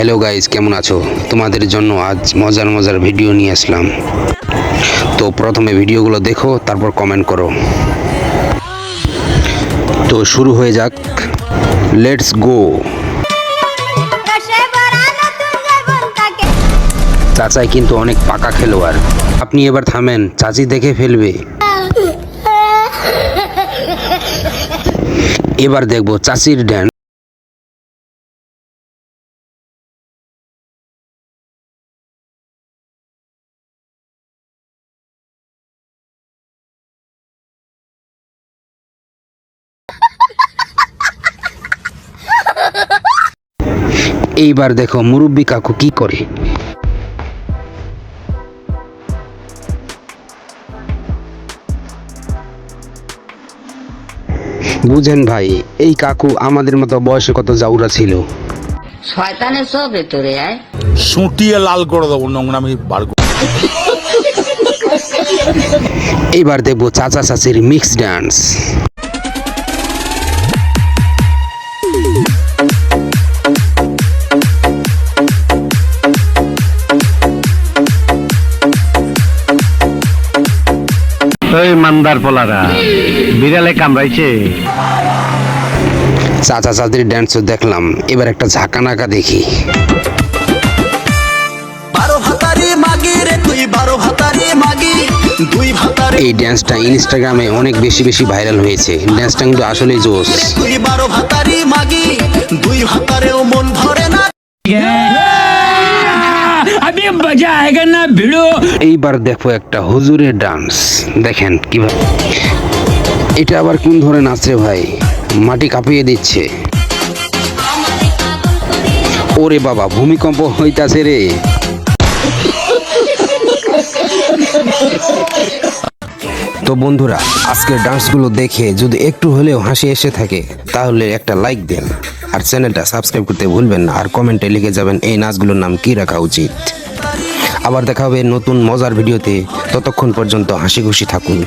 Hello guys, কেমন আছো? তোমাদের জন্য আজ মজার মজার ভিডিও নিয়ে আসলাম। তো প্রথমে ভিডিওগুলো দেখো, তারপর কমেন্ট করো। তো শুরু হয়ে যাক। লেটস গো চাচাই কিন্তু অনেক পাকা খেলোয়াড়। আপনি এবার থামেন, চাচি দেখে ফেলবে। এবার দেখব চাচির ড্যান্স এইবার দেখো মুরব্বী কাকু কি করে? বুঝেন ভাই এই কাকু আমাদের মতো বয়সে কত জাউরা ছিল। শয়তানের সব ভেতরে আয়। সুটিয়ে লাল করে দেবো নোংরামি বার করে এইবার দেখব চাচা চাচির মিক্স ডান্স ওই মান্দার পোলারা বিড়ালে কামড়াইছে। চাচা চাচির ড্যান্সও দেখলাম এবার একটা ঝাঁকানাকা দেখি। মাগি দুই ভাতারি এই ড্যান্সটা ইনস্টাগ্রামে অনেক বেশি বেশি ভাইরাল হয়েছে। ড্যান্সটা কিন্তু আসলেই জোস তুই বারো ভাতারি মাগি দুই ভাতারেও মন ভরে না। এইবার দেখো একটা হুজুরের ডান্স দেখেন কীভাবে এটা আবার কোন ধরে নাচে ভাই? মাটি কাঁপিয়ে দিচ্ছে। ওরে বাবা, ভূমিকম্প হইতাছে রে। তো বন্ধুরা, আজকের ডান্সগুলো দেখে যদি একটু হলেও হাসি এসে থাকে, তাহলে একটা লাইক দেন। আর চ্যানেলটা সাবস্ক্রাইব করতে ভুলবেন না, আর কমেন্টে লিখে যাবেন এই নাচগুলোর নাম কি রাখা উচিত? আবার দেখা হবে নতুন মজার ভিডিওতে। ততক্ষণ পর্যন্ত হাসি খুশি থাকুন।